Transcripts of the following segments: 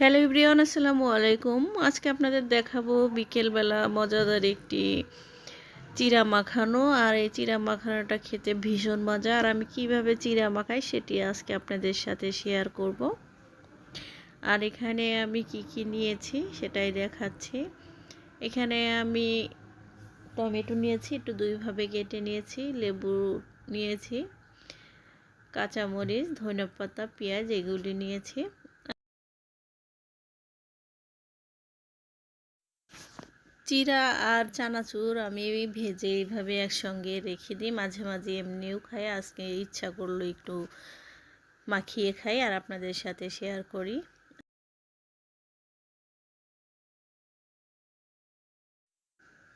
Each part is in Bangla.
হ্যালো ইব্রিয়ান আসসালামু আলাইকুম। আজকে আপনাদের দেখাবো বিকেলবেলা মজাদার একটি চিরা মাখানো, আর এই চিরা মাখানোটা খেতে ভীষণ মজা। আর আমি কীভাবে চিরা মাখাই সেটি আজকে আপনাদের সাথে শেয়ার করব। আর এখানে আমি কি কি নিয়েছি সেটাই দেখাচ্ছি। এখানে আমি টমেটো নিয়েছি, একটু দুইভাবে কেটে নিয়েছি, লেবু নিয়েছি, কাঁচামরিচ, ধনেপাতা, পেঁয়াজ, এগুলি নিয়েছি। চিরা আর চানাচুর আমি ভেজে এইভাবে একসঙ্গে রেখে দিই। মাঝে মাঝে এমনিও খাই। আজকে ইচ্ছা করল একটু মাখিয়ে খাই আর আপনাদের সাথে শেয়ার করি।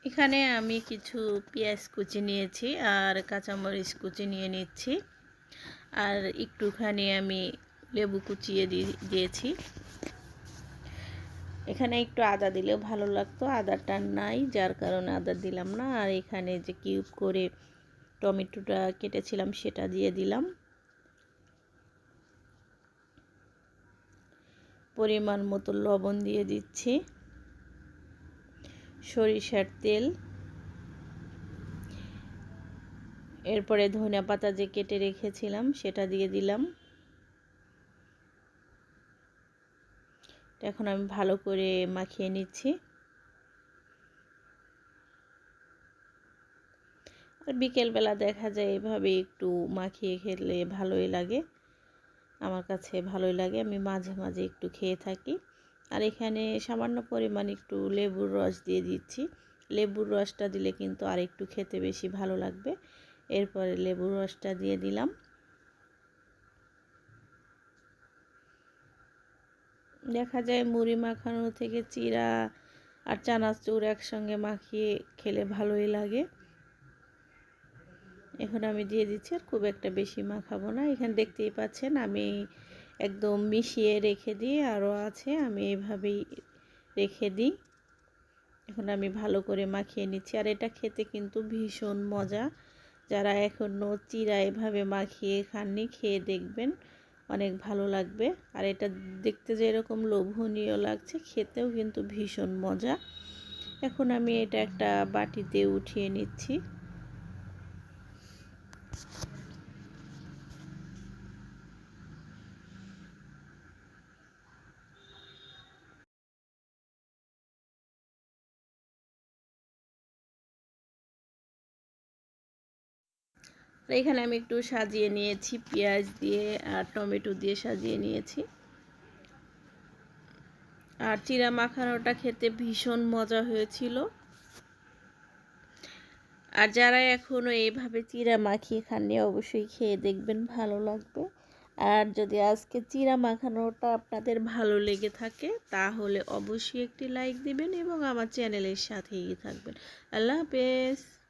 এখানে আমি কিছু পেঁয়াজ কুচি নিয়েছি আর কাঁচামরিচ কুচি নিয়ে নিচ্ছি। আর একটুখানি আমি লেবু কুচিয়ে দিয়েছি। এখানে একটু আদা দিলেও ভালো লাগতো। আদাটা নাই, যার কারণে আদা দিলাম না। আর এখানে যে কিউব করে টমেটোটা কেটেছিলাম, সেটা দিয়ে দিলাম। পরিমাণ মতো লবণ দিয়ে দিচ্ছি। সরিষার তেল। এরপরে ধনিয়া পাতা যে কেটে রেখেছিলাম, সেটা দিয়ে দিলাম। এখন আমি ভালো করে মাখিয়ে নিচ্ছি। আর বিকেলবেলা দেখা যায় এভাবে একটু মাখিয়ে খেলে ভালোই লাগে। আমার কাছে ভালোই লাগে, আমি মাঝে মাঝে একটু খেয়ে থাকি। আর এখানে সামান্য পরিমাণ একটু লেবুর রস দিয়ে দিচ্ছি। লেবুর রসটা দিলে কিন্তু আর একটু খেতে বেশি ভালো লাগবে। এরপরে লেবুর রসটা দিয়ে দিলাম। দেখা যায় মুড়ি মাখানো থেকে চিরা আর চানাচুর একসঙ্গে মাখিয়ে খেলে ভালোই লাগে। এখন আমি দিয়ে দিচ্ছি আর খুব একটা বেশি মাখাবো না। এখানে দেখতেই পাচ্ছেন আমি একদম মিশিয়ে রেখে দিই আরও আছে, আমি এভাবেই রেখে দিই। এখন আমি ভালো করে মাখিয়ে নিচ্ছি। আর এটা খেতে কিন্তু ভীষণ মজা। যারা এখনও চিরা এভাবে মাখিয়ে খাননি, খেয়ে দেখবেন। অনেক ভালো লাগবে। আর এটা দেখতে যে এরকম লোভনীয় লাগছে, খেতেও কিন্তু ভীষণ মজা। এখন আমি এটা একটা বাটিতে উঠিয়ে নিচ্ছি। এখানে আমি একটু সাজিয়ে নিয়েছি, পেঁয়াজ দিয়ে আর টমেটো দিয়ে সাজিয়ে নিয়েছি। আর চিরা মাখানোটা খেতে ভীষণ মজা হয়েছিল। আর যারা এখনও এইভাবে চিরা মাখিয়ে খাননি, অবশ্যই খেয়ে দেখবেন, ভালো লাগবে। আর যদি আজকে চিরা মাখানোটা আপনাদের ভালো লেগে থাকে, তাহলে অবশ্যই একটি লাইক দিবেন এবং আমার চ্যানেলের সাথেই থাকবেন। আল্লাহ হাফেজ।